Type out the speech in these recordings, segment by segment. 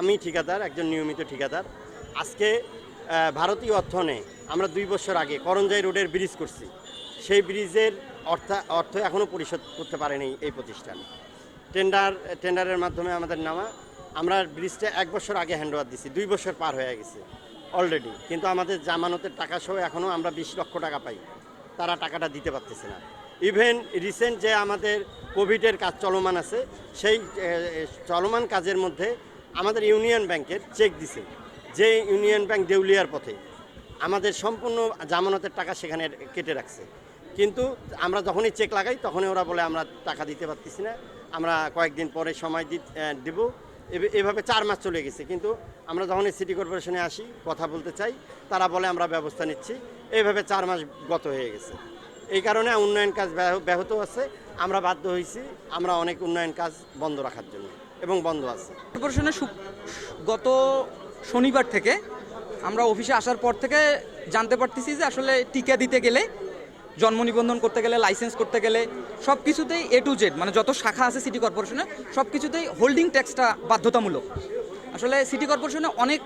আমি ঠিকাদার, একজন নিয়মিত ঠিকাদার। আজকে ভারতীয় অর্থনে আমরা দুই বছর আগে করঞ্জাই রোডের ব্রিজ করছি। সেই ব্রিজের অর্থ অর্থ এখনও পরিশোধ করতে পারেনি এই প্রতিষ্ঠান। টেন্ডার, টেন্ডারের মাধ্যমে আমাদের নামা, আমরা ব্রিজটা এক বছর আগে হ্যান্ডওভার দিছি, দুই বছর পার হয়ে গেছে অলরেডি কিন্তু আমাদের জামানতের টাকা সহ এখনও আমরা বিশ লক্ষ টাকা পাই। তারা টাকাটা দিতে পারতেছে না। ইভেন রিসেন্ট যে আমাদের কোভিডের কাজ চলমান আছে, সেই চলমান কাজের মধ্যে আমাদের ইউনিয়ন ব্যাংকের চেক দিছে যে ইউনিয়ন ব্যাংক দেউলিয়ার পথে আমাদের সম্পূর্ণ জামানতের টাকা সেখানে কেটে রাখছে। কিন্তু আমরা যখনই চেক লাগাই, তখনই ওরা বলে আমরা টাকা দিতে পারতেছি না, আমরা কয়েকদিন পরে সময় দেব। এভাবে চার মাস চলে গেছে। কিন্তু আমরা যখনই সিটি কর্পোরেশনে আসি, কথা বলতে চাই, তারা বলে আমরা ব্যবস্থা নিচ্ছি। এইভাবে চার মাস গত হয়ে গেছে। এই কারণে উন্নয়ন কাজ ব্যাহ- ব্যাহত আছে আমরা বাধ্য হয়েছি আমরা অনেক উন্নয়ন কাজ বন্ধ রাখার জন্য। এবং বন্ধ আছে। কর্পোরেশনের গত শনিবার থেকে আমরা অফিসে আসার পর থেকে জানতে পারতেছি যে আসলে টিকা দিতে গেলে, জন্ম নিবন্ধন করতে গেলে লাইসেন্স করতে গেলে সব কিছুতেই এ টু জেড মানে যত শাখা আছে সিটি কর্পোরেশনে সব কিছুতেই হোল্ডিং ট্যাক্সটা বাধ্যতামূলক। আসলে সিটি কর্পোরেশনে অনেক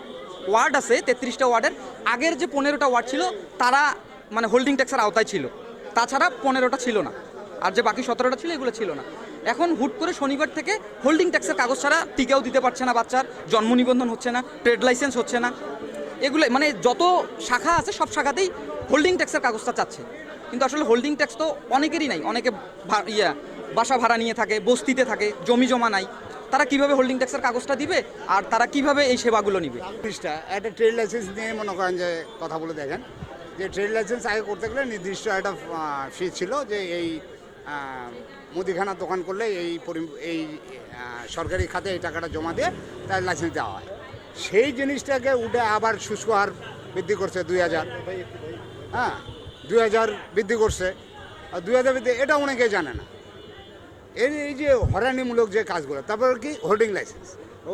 ওয়ার্ড আছে, তেত্রিশটা ওয়ার্ডের। আগের যে পনেরোটা ওয়ার্ড ছিল, তারা মানে হোল্ডিং ট্যাক্সের আওতায় ছিল। তাছাড়া পনেরোটা ছিল না। আর যে বাকি সতেরোটা ছিল, এগুলো ছিল না। এখন হুট করে শনিবার থেকে হোল্ডিং ট্যাক্সের কাগজ ছাড়া টিকাও দিতে পারছে না বাচ্চার, জন্ম নিবন্ধন হচ্ছে না, ট্রেড লাইসেন্স হচ্ছে না। এগুলো মানে যত শাখা আছে সব শাখাতেই হোল্ডিং ট্যাক্সের কাগজটা চাচ্ছে। কিন্তু আসলে হোল্ডিং ট্যাক্স তো অনেকেরই নাই, অনেকে ইয়া, বাসা ভাড়া নিয়ে থাকে, বস্তিতে থাকে, জমি জমা নাই। তারা কীভাবে হোল্ডিং ট্যাক্সের কাগজটা দিবে আর তারা কীভাবে এই সেবাগুলো নিবে? একটা ট্রেড লাইসেন্স নিয়ে মনে করেন যে কথা বলে দেখেন। যে ট্রেড লাইসেন্স আগে করতে গেলে নির্দিষ্ট একটা ফি ছিল যে এই আহ, মুদিখানা দোকান করলে এই এই সরকারি খাতে এই টাকাটা জমা দিয়ে তার লাইসেন্স দেওয়া হয়। সেই জিনিসটাকে উঠে আবার শুষ্ক হার বৃদ্ধি করছে দুই হাজার। হ্যাঁ দুই হাজার বৃদ্ধি করছে। আর দুই হাজার বৃদ্ধি এটা অনেকে জানে না। এর এই যে হরানিমূলক যে কাজগুলো তারপর কি? হোল্ডিং লাইসেন্স ও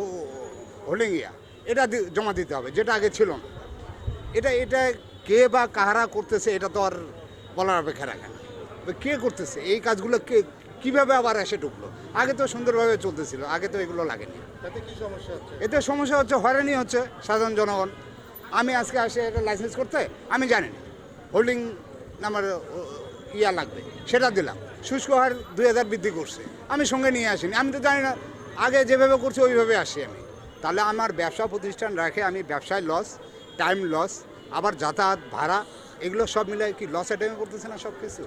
হোল্ডিং ইয়া। এটা জমা দিতে হবে যেটা আগে ছিল না। এটা এটা কে বা কাহারা করতেছে এটা তো আর বলার অপেক্ষা রাখে না। কে করতেছে? এই কাজগুলো কে কীভাবে আবার এসে ঢুকলো? আগে তো সুন্দরভাবে চলতেছিল আগে তো এগুলো লাগেনি। এতে সমস্যা হচ্ছে হয়রানি হচ্ছে সাধারণ জনগণ। আমি আজকে আসে এটা লাইসেন্স করতে আমি জানি না। হোল্ডিং নাম্বার ইয়া লাগবে সেটা দিলাম। শুষ্ক হার দুই হাজার বৃদ্ধি করছে। আমি সঙ্গে নিয়ে আসিনি আমি তো জানি না আগে যেভাবে করছি ওইভাবে আসি আমি। তাহলে আমার ব্যবসা প্রতিষ্ঠান রাখে আমি ব্যবসায় লস টাইম লস আবার যাতায়াত ভাড়া এগুলো সব মিলে কি লস অ্যাটেন্ড করতেছে না সব কিছু